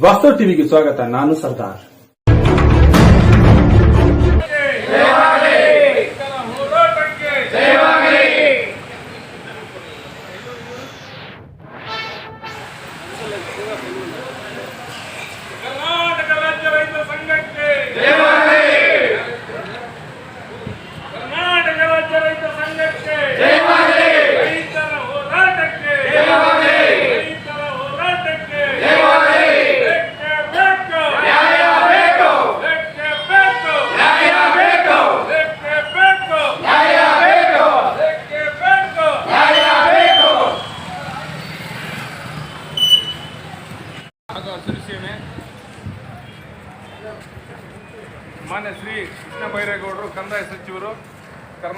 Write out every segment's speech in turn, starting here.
ವಾಸ್ತವ ಟಿವಿಗೆ ಸ್ವಾಗತ ನಾನು ಸರ್ದಾರ್ ರೈತರ ಹೋರಾಟಕ್ಕೆ ಕರ್ನಾಟಕ ರಾಜ್ಯ ರೈತ ಸಂಘಕ್ಕೆ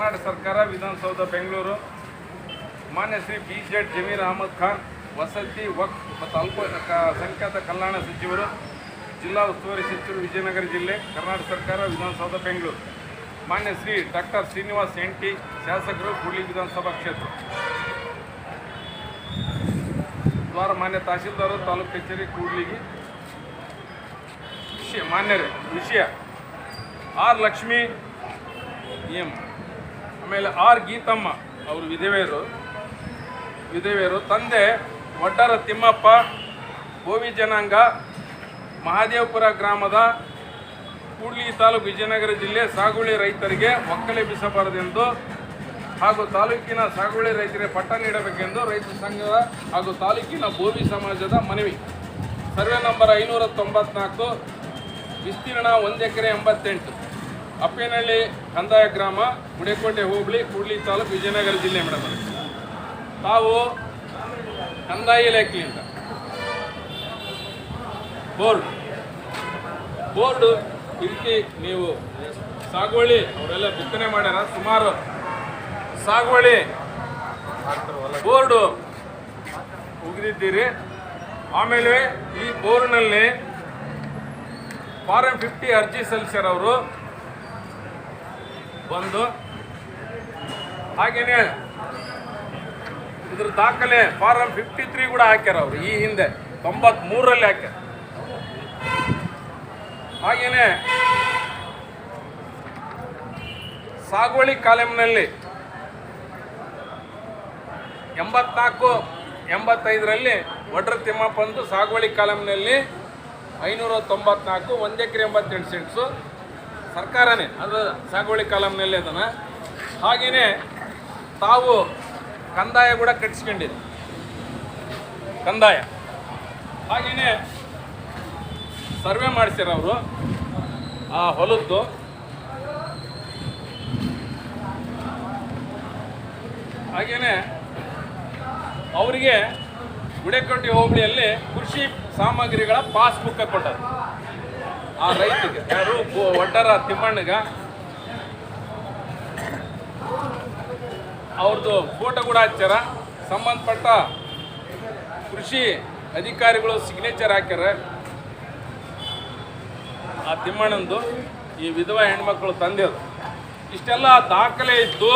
ಕರ್ನಾಟಕ ಸರ್ಕಾರ, ವಿಧಾನಸೌಧ, ಬೆಂಗಳೂರು. ಮಾನ್ಯ ಶ್ರೀ ಬಿ ಜೆಡ್ ಜಮೀರ್ ಅಹಮದ್ ಖಾನ್, ವಸತಿ, ವಕ್ ಮತ್ತು ಅಲ್ಪಸಂಖ್ಯಾತ ಕಲ್ಯಾಣ ಸಚಿವರು, ಜಿಲ್ಲಾ ಉಸ್ತುವಾರಿ ಸಚಿವರು, ವಿಜಯನಗರ ಜಿಲ್ಲೆ, ಕರ್ನಾಟಕ ಸರ್ಕಾರ, ವಿಧಾನಸೌಧ, ಬೆಂಗಳೂರು. ಮಾನ್ಯ ಶ್ರೀ ಡಾಕ್ಟರ್ ಶ್ರೀನಿವಾಸ್ ಎಂಟಿ ಶಾಸಕರು, ಕೂಡ್ಲಿ ವಿಧಾನಸಭಾ ಕ್ಷೇತ್ರ. ದ್ವಾರ ಮಾನ್ಯ ತಹಶೀಲ್ದಾರ್ ತಾಲೂಕು ಕಚೇರಿ, ಕೂಡ್ಲಿಗಿ. ವಿಷಯ, ಮಾನ್ಯರೇ, ವಿಷಯ. R Lakshmi M. ಆಮೇಲೆ ಆರ್ ಗೀತಮ್ಮ ಅವರು ವಿಧವೆಯರು ವಿಧವೆಯರು, ತಂದೆ ಒಡ್ಡರ ತಿಮ್ಮಪ್ಪ, ಗೋವಿ ಜನಾಂಗ, ಮಹಾದೇವಪುರ ಗ್ರಾಮದ ಕೂಡ್ಲಿ ತಾಲೂಕು ವಿಜಯನಗರ ಜಿಲ್ಲೆ ಸಾಗುವಳಿ ರೈತರಿಗೆ ಒಕ್ಕಲೆ ಬಿಸಬಾರದೆಂದು ಹಾಗೂ ತಾಲೂಕಿನ ಸಾಗುವಳಿ ರೈತರಿಗೆ ಪಟ್ಟ ನೀಡಬೇಕೆಂದು ರೈತ ಸಂಘದ ಹಾಗೂ ತಾಲೂಕಿನ ಬೋವಿ ಸಮಾಜದ ಮನವಿ. ಸರ್ವೆ ನಂಬರ್ ಐನೂರ ತೊಂಬತ್ನಾಲ್ಕು ವಿಸ್ತೀರ್ಣ ಒಂದು ಎಕರೆ ಎಂಬತ್ತೆಂಟು. ಅಪ್ಪೇನಹಳ್ಳಿ ಕಂದಾಯ ಗ್ರಾಮ ಮುಡೇಕೋಟೆ ಹೋಬಳಿ ಕೂಡ್ಲಿ ತಾಲೂಕು ವಿಜಯನಗರ ಜಿಲ್ಲೆ ಮೇಡಮ್. ತಾವು ಕಂದಾಯ ಇಲಾಖೆಯಿಂದ ಬೋರ್ಡ್. ಬೋರ್ಡ್ ರೀತಿ ನೀವು ಸಾಗುವಳಿ, ಅವರೆಲ್ಲ ಬಿತ್ತನೆ ಮಾಡ್ಯಾರ, ಸುಮಾರು ಸಾಗುವಳಿ. ಬೋರ್ಡು ಉಗಿದಿದ್ದೀರಿ. ಆಮೇಲೆ ಈ ಬೋರ್ಡ್ನಲ್ಲಿ ಫಾರಂ ಫಿಫ್ಟಿ ಅರ್ಜಿ ಸಲ್ಲಿಸ್ಯಾರ ಅವರು. ಒಂದು ಹಾಗೇನೆ ಇದ್ರ ದಾಖಲೆ ಫಾರಂ ಫಿಫ್ಟಿ ತ್ರೀ ಕೂಡ ಹಾಕ್ಯಾರ ಅವರು, ಈ ಹಿಂದೆ ತೊಂಬತ್ಮೂರರಲ್ಲಿ ಹಾಕ್ಯಾರ. ಹಾಗೇನೆ ಸಾಗುವಳಿ ಕಾಲಂನಲ್ಲಿ ಎಂಬತ್ನಾಲ್ಕು, ಎಂಬತ್ತೈದರಲ್ಲಿ ಒಡ್ರ ತಿಮ್ಮಪ್ಪಂದು ಸಾಗುವಳಿ ಕಾಲಂನಲ್ಲಿ ಐನೂರ ತೊಂಬತ್ನಾಲ್ಕು, ಒಂದು ಎಕರೆ ಎಂಬತ್ತೆಂಟು ಸೆಂಟ್ಸು ಸರ್ಕಾರನೇ ಅದು ಸಾಗುವಳಿ ಕಾಲಂನಲ್ಲಿ ಅದನ್ನು. ಹಾಗೆಯೇ ತಾವು ಕಂದಾಯ ಕೂಡ ಕಟ್ಟಿಸ್ಕೊಂಡಿದೆ. ಕಂದಾಯ. ಹಾಗೆಯೇ ಸರ್ವೆ ಮಾಡಿಸ್ಯಾರ ಅವರು, ಆ ಹೊಲದ್ದು. ಹಾಗೆಯೇ ಅವರಿಗೆ ಗುಡೆಕಟ್ಟಿ ಹೋಬಳಿಯಲ್ಲಿ ಕೃಷಿ ಸಾಮಗ್ರಿಗಳ ಪಾಸ್ಬುಕ್ ಕೊಟ್ಟರು ಆ ರೈತಿಗೆ, ಯಾರು? ಒಡ್ಡರ ತಿಮ್ಮಣ್ಣಗ. ಅವ್ರದ್ದು ಫೋಟೋ ಕೂಡ ಹಚ್ಚಾರ ಸಂಬಂಧಪಟ್ಟ ಕೃಷಿ ಅಧಿಕಾರಿಗಳು ಸಿಗ್ನೇಚರ್ ಹಾಕ್ಯಾರ. ಆ ತಿಮ್ಮಣ್ಣಂದು ಈ ವಿಧವಾ ಹೆಣ್ಮಕ್ಳು ತಂದಿರು ಇಷ್ಟೆಲ್ಲ ದಾಖಲೆ ಇತ್ತು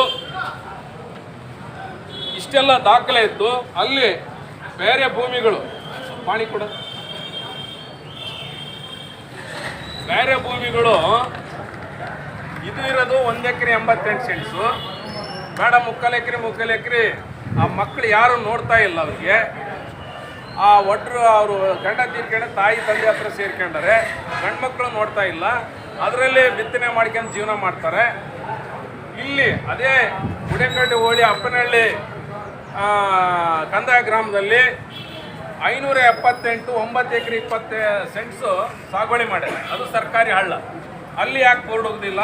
ಇಷ್ಟೆಲ್ಲ ದಾಖಲೆ ಇತ್ತು ಅಲ್ಲಿ ಬೇರೆ ಭೂಮಿಗಳು. ಪಾಣಿ ಕೊಡ. ಬೇರೆ ಭೂಮಿಗಳು ಇದು ಇರೋದು ಒಂದು ಎಕರೆ ಎಂಬತ್ತೆಂಟು ಸೆಂಟ್ಸು. ಬೇಡ, ಮುಕ್ಕಾಲು ಎಕರೆ ಮುಕ್ಕಾಲು ಎಕರೆ. ಆ ಮಕ್ಕಳು ಯಾರು ನೋಡ್ತಾ ಇಲ್ಲ ಅವ್ರಿಗೆ. ಆ ಒಡ್ರು ಅವರು ಗಂಡ ತೀರ್ಕೊಂಡು ತಾಯಿ, ತಂದೆ ಹತ್ರ ಸೇರ್ಕೊಂಡರೆ ಗಂಡು ಮಕ್ಕಳು ನೋಡ್ತಾ ಇಲ್ಲ. ಅದರಲ್ಲಿ ಬಿತ್ತನೆ ಮಾಡ್ಕೊಂಡು ಜೀವನ ಮಾಡ್ತಾರೆ. ಇಲ್ಲಿ ಅದೇ ಗುಡೇಕಟ್ಟೆ ಹೋಳಿ, ಅಪ್ಪನಹಳ್ಳಿ ಕಂದಾಯ ಗ್ರಾಮದಲ್ಲಿ ಐನೂರ ಎಪ್ಪತ್ತೆಂಟು, ಒಂಬತ್ತು ಎಕರೆ ಇಪ್ಪತ್ತು ಸೆಂಟ್ಸು ಸಾಗುವಳಿ ಮಾಡಿದೆ. ಅದು ಸರ್ಕಾರಿ ಹಳ್ಳ. ಅಲ್ಲಿ ಯಾಕೆ ಬೋರ್ಡ್ ಹೋಗೋದಿಲ್ಲ?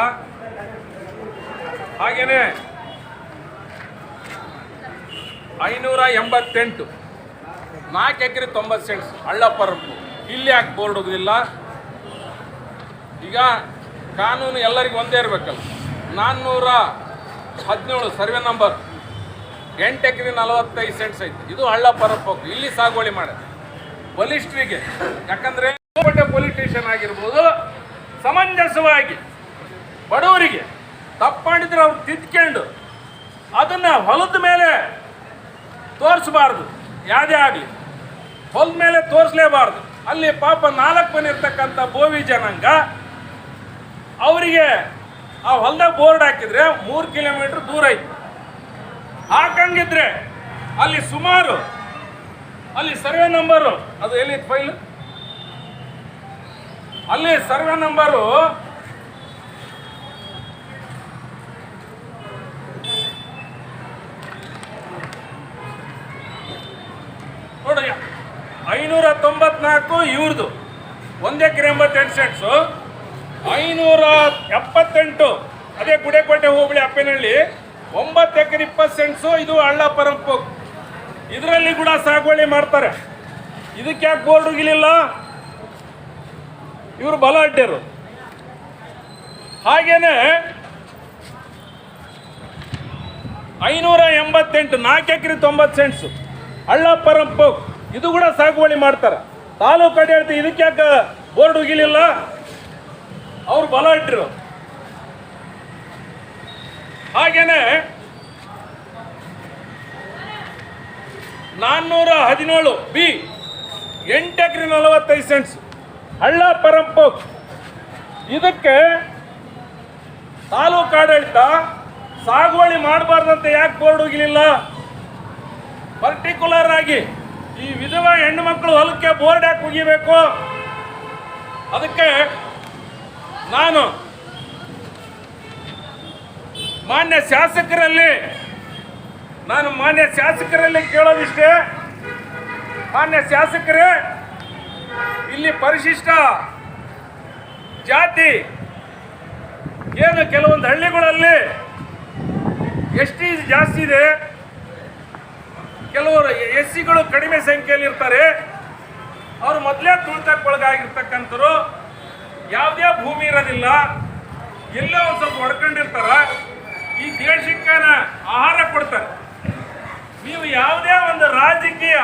ಐನೂರ ಎಂಬತ್ತೆಂಟು, ನಾಲ್ಕು ಎಕರೆ ತೊಂಬತ್ತು ಸೆಂಟ್ಸ್ ಹಳ್ಳ ಪರಪ್ಪು ಇಲ್ಲಿ ಯಾಕೆ ಬೋರ್ಡ್ ಹೋಗೋದಿಲ್ಲ? ಈಗ ಕಾನೂನು ಎಲ್ಲರಿಗೂ ಒಂದೇ ಇರಬೇಕಲ್ಲ. ನಾನ್ನೂರ ಹದಿನೇಳು ಸರ್ವೆ ನಂಬರ್. ಎಂಟು ಎಕರೆ ನಲವತ್ತೈದು ಸೆಂಟ್ಸ್ ಐತೆ. ಇದು ಹಳ್ಳ ಪರಪ್ಪೋಕು ಇಲ್ಲಿ ಸಾಗುವಳಿ ಮಾಡೋದು ಬಲಿಷ್ಠರಿಗೆ. ಯಾಕಂದ್ರೆ ಪೊಲೀಸ್ ಸ್ಟೇಷನ್ ಆಗಿರ್ಬೋದು, ಸಮಂಜಸವಾಗಿ ಬಡವರಿಗೆ ತಪ್ಪು ಮಾಡಿದ್ರೆ ಅವ್ರು ತಿದ್ಕೊಂಡು ಅದನ್ನ ಹೊಲದ ಮೇಲೆ ತೋರಿಸಬಾರ್ದು. ಯಾವುದೇ ಆಗಲಿ. ಹೊಲದ ಮೇಲೆ ತೋರಿಸಲೇಬಾರ್ದು. ಅಲ್ಲಿ ಪಾಪ ನಾಲ್ಕು ಮನೆ ಇರ್ತಕ್ಕಂಥ ಬೋವಿ ಜನಾಂಗ, ಅವರಿಗೆ ಆ ಹೊಲದಾಗ ಬೋರ್ಡ್ ಹಾಕಿದ್ರೆ ಮೂರು ಕಿಲೋಮೀಟ್ರ್ ದೂರ ಐತಿ. ಹಾಕಂಗಿದ್ರೆ ಅಲ್ಲಿ ಸುಮಾರು, ಅಲ್ಲಿ ಸರ್ವೆ ನಂಬರು ಅದು ಎಲ್ಲಿ ಫೈಲ್ ಅಲ್ಲಿ ಸರ್ವೆ ನಂಬರು ನೋಡಿ ಐನೂರ ತೊಂಬತ್ನಾಲ್ಕು ಇವ್ರದ್ದು ಒಂದು ಎಕರೆ ಎಂಬತ್ತೆಂಟು ಸೆಂಟ್ಸು ಐನೂರ ಎಪ್ಪತ್ತೆಂಟು. ಅದೇ ಗುಡೆಕೋಟೆ ಹೋಬಳಿ ಅಪ್ಪನಹಳ್ಳಿ. ಒಂಬತ್ತು ಎಕರೆ ಇಪ್ಪತ್ತು ಸೆಂಟ್ಸು, ಇದು ಹಳ್ಳ ಪರಂಪು. ಇದರಲ್ಲಿ ಕೂಡ ಸಾಗುವಳಿ ಮಾಡ್ತಾರೆ. ಇದಕ್ಕೆ ಯಾಕೆ ಬೋರ್ಡ್ ಉಗಿಲಿಲ್ಲ ಇವರು ಬಲ ಅಡ್ಡರು ಹಾಗೇನೆ ಐನೂರ ಎಂಬತ್ತೆಂಟು, ನಾಲ್ಕು ಎಕರೆ ತೊಂಬತ್ತು ಸೆಂಟ್ಸು. ಹಳ್ಳ ಪರಂಪು. ಇದು ಕೂಡ ಸಾಗುವಳಿ ಮಾಡ್ತಾರೆ. ತಾಲೂಕು ಆಡಳಿತ ಇದಕ್ಕೆ ಯಾಕೆ ಬೋರ್ಡ್ ಉಗಿಲಿಲ್ಲ ಅವ್ರು ಬಲ ಇಟ್ಟರು ಹಾಗೇನೆ ನಾನ್ನೂರ ಹದಿನೇಳು ಬಿ ಎಂಟು ಎಕರೆ ನಲವತ್ತೈದು ಸೆಂಟ್ಸ್ ಹಳ್ಳ ಪರಂಪು. ಇದಕ್ಕೆ ತಾಲೂಕು ಆಡಳಿತ ಸಾಗುವಳಿ ಮಾಡಬಾರ್ದಂತ ಯಾಕೆ ಬೋರ್ಡ್ ಹೋಗಿಲಿಲ್ಲ? ಪರ್ಟಿಕ್ಯುಲರ್ ಆಗಿ ಈ ವಿಧವಾ ಹೆಣ್ಣು ಮಕ್ಕಳು ಹೊಲಕ್ಕೆ ಬೋರ್ಡ್ ಯಾಕೆ ಮುಗಿಬೇಕು? ಅದಕ್ಕೆ ನಾನು ಮಾನ್ಯ ಶಾಸಕರಲ್ಲಿ, ನಾನು ಮಾನ್ಯ ಶಾಸಕರಲ್ಲಿ ಕೇಳೋದಿಷ್ಟೇ. ಮಾನ್ಯ ಶಾಸಕರೇ, ಇಲ್ಲಿ ಪರಿಶಿಷ್ಟ ಜಾತಿ ಏನು ಕೆಲವೊಂದು ಹಳ್ಳಿಗಳಲ್ಲಿ ಎಸ್ ಟಿ ಜಾಸ್ತಿ ಇದೆ. ಕೆಲವರು ಎಸ್ ಸಿಗಳು ಕಡಿಮೆ ಸಂಖ್ಯೆಯಲ್ಲಿ ಇರ್ತಾರೆ. ಅವರು ಮೊದಲೇ ತುಳಿತಕ್ಕೊಳಗಾಗಿರ್ತಕ್ಕಂಥವ್ರು, ಯಾವುದೇ ಭೂಮಿ ಇರೋದಿಲ್ಲ, ಎಲ್ಲೋ ಒಂದು ಸ್ವಲ್ಪ ಹೊಡ್ಕೊಂಡಿರ್ತಾರ. ಈ ದೇಶಕ್ಕನ ಆಹಾರ ಕೊಡ್ತಾರೆ. ನೀವು ಯಾವುದೇ ಒಂದು ರಾಜಕೀಯ,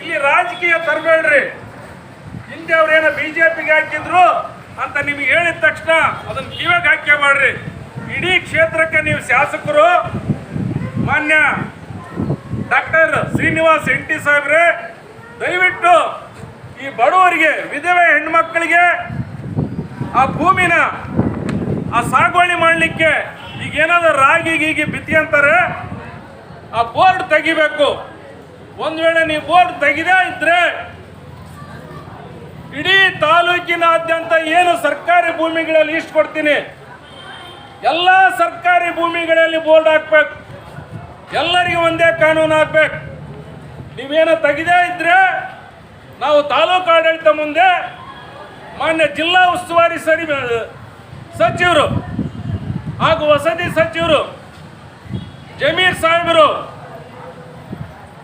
ಇಲ್ಲಿ ರಾಜಕೀಯ ತರಬೇಡ್ರಿ. ಹಿಂದೆ ಅವ್ರೇನೋ ಬಿ ಜೆ ಪಿಗೆ ಹಾಕಿದ್ರು ಅಂತ ನಿಮ್ಗೆ ಹೇಳಿದ ತಕ್ಷಣ ಅದನ್ನ ನೀವೇ ಹಾಕೇ ಮಾಡ್ರಿ. ಇಡೀ ಕ್ಷೇತ್ರಕ್ಕೆ ನೀವು ಶಾಸಕರು, ಮಾನ್ಯ ಡಾಕ್ಟರ್ ಶ್ರೀನಿವಾಸ್ ಎಂಟಿ ಸಾಹೇಬ್ರೆ, ದಯವಿಟ್ಟು ಈ ಬಡವರಿಗೆ, ವಿಧವೆ ಹೆಣ್ಮಕ್ಳಿಗೆ ಆ ಭೂಮಿನ, ಆ ಸಾಗುವಳಿ ಮಾಡಲಿಕ್ಕೆ ಈಗ ಏನಾದ್ರು ರಾಗಿ ಗೀಗಿ ಬಿತ್ತಿ ಅಂತಾರೆ, ಆ ಬೋರ್ಡ್ ತೆಗಿಬೇಕು. ಒಂದ್ ವೇಳೆ ನೀವು ಬೋರ್ಡ್ ತೆಗಿದೇ ಇದ್ರೆ ಇಡೀ ತಾಲೂಕಿನಾದ್ಯಂತ ಏನು ಸರ್ಕಾರಿ ಭೂಮಿಗಳಲ್ಲಿ ಇಷ್ಟು ಕೊಡ್ತೀನಿ? ಎಲ್ಲ ಸರ್ಕಾರಿ ಭೂಮಿಗಳಲ್ಲಿ ಬೋರ್ಡ್ ಹಾಕ್ಬೇಕು. ಎಲ್ಲರಿಗೂ ಒಂದೇ ಕಾನೂನು ಹಾಕ್ಬೇಕು. ನೀವೇನೋ ತೆಗಿದೇ ಇದ್ರೆ ನಾವು ತಾಲೂಕು ಆಡಳಿತ ಮುಂದೆ ಮಾನ್ಯ ಜಿಲ್ಲಾ ಉಸ್ತುವಾರಿ ಸರಿ, ಸಚಿವರು ಹಾಗೂ ವಸತಿ ಸಚಿವರು ಜಮೀರ್ ಸಾಹೇಬರು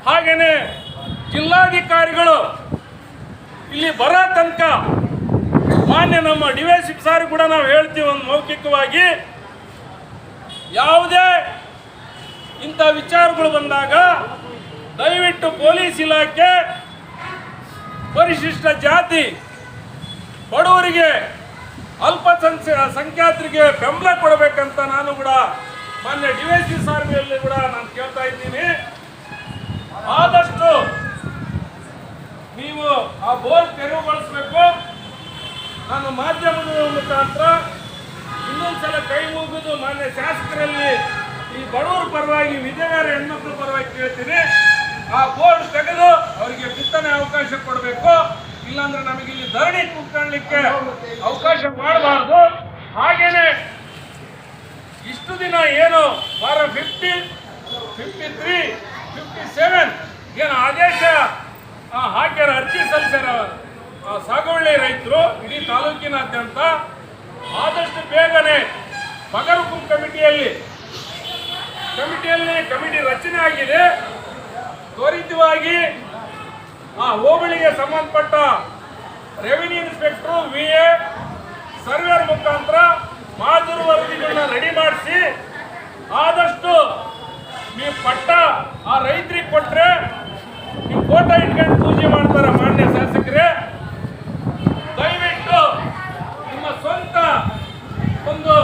ಹಾಗೆಯೇ ಜಿಲ್ಲಾಧಿಕಾರಿಗಳು ಇಲ್ಲಿ ಬರೋ ತನಕ ಮಾನ್ಯ ನಮ್ಮ ಡಿ ವೈ ಸಾರ್ ಕೂಡ ನಾವು ಹೇಳ್ತೀವಿ ಒಂದು ಮೌಖಿಕವಾಗಿ. ಯಾವುದೇ ಇಂಥ ವಿಚಾರಗಳು ಬಂದಾಗ ದಯವಿಟ್ಟು ಪೊಲೀಸ್ ಇಲಾಖೆ ಪರಿಶಿಷ್ಟ ಜಾತಿ ಬಡವರಿಗೆ ಅಲ್ಪ ಸಂಖ್ಯಾ ಸಂಖ್ಯಾತರಿಗೆ ಬೆಂಬಲ ಕೊಡಬೇಕಂತ ನಾನು ಕೂಡ ಮಾನ್ಯ ಡಿ ವೈ ಸಿ ಕೂಡ ನಾನು ಕೇಳ್ತಾ ಇದ್ದೀನಿ. ಆದಷ್ಟು ನೀವು ಆ ಬೋರ್ಡ್ ತೆರವುಗೊಳಿಸಬೇಕು. ನಾನು ಮಾಧ್ಯಮದ ಮುಖಾಂತರ ಇನ್ನೊಂದ್ಸಲ ಕೈ ಮುಗಿದು ಮಾನ್ಯ ಶಾಸಕರಲ್ಲಿ ಈ ಬಡವರ ಪರವಾಗಿ ವಿಜಯನಗರ ಹೆಣ್ಮಕ್ಳ ಪರವಾಗಿ ಕೇಳ್ತೀನಿ. ಆ ಬೋರ್ಡ್ ತೆಗೆದು ಅವರಿಗೆ ಬಿತ್ತನೆ ಅವಕಾಶ ಕೊಡಬೇಕು. ಇಲ್ಲಾಂದ್ರೆ ನಮಗೆ ಇಲ್ಲಿ ಧರಣಿ ಕೂತ್ಕೊಳ್ಳಿಕ್ಕೆ ಅವಕಾಶ ಮಾಡಬಾರ್ದು. ಹಾಗೇನೆ ಇಷ್ಟು ದಿನ ಏನು ವಾರ fifty fifty three fifty seven ಏನು ಆದೇಶ ಹಾಕ್ಯಾರ ಅರ್ಜಿ ಸಲ್ಲಿಸ್ಯಾರ ಸಾಗುವಳ್ಳಿ ಸಾಗುವಳಿ ರೈತರು ಇಡೀ ತಾಲೂಕಿನಾದ್ಯಂತ ಆದಷ್ಟು ಬೇಗನೆ ಬಗರ್ಹುಕುಂ ಕಮಿಟಿಯಲ್ಲಿ ಕಮಿಟಿಯಲ್ಲಿ ಕಮಿಟಿ ರಚನೆ ಆಗಿದೆ. ತ್ವರಿತವಾಗಿ ಆ ಹೋಬಳಿಗೆ ಸಂಬಂಧಪಟ್ಟ revenue inspector V A surveyor ಮುಖಾಂತರ ಮಾಜೂರು ವರದಿಗಳನ್ನ ರೆಡಿ ಮಾಡಿಸಿ, ಆದಷ್ಟು ನೀವು ಪಟ್ಟ ಆ ರೈತರಿಗೆ ಕೊಟ್ಟರೆ ನೀವು ಫೋಟೋ ಇಟ್ಕೊಂಡು ಪೂಜೆ ಮಾಡ್ತಾರೆ ಮಾನ್ಯ ಶಾಸಕರೇ? ದಯವಿಟ್ಟು ನಿಮ್ಮ ಸ್ವಂತ ಒಂದು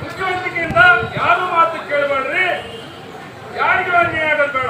ಬುದ್ಧಿವಂತಿಕೆಯಿಂದ ಯಾರು ಮಾತು ಕೇಳಬೇಡ್ರಿ. ಯಾರಿಗೂ ಅನ್ಯಾಯ ಆಗೋದು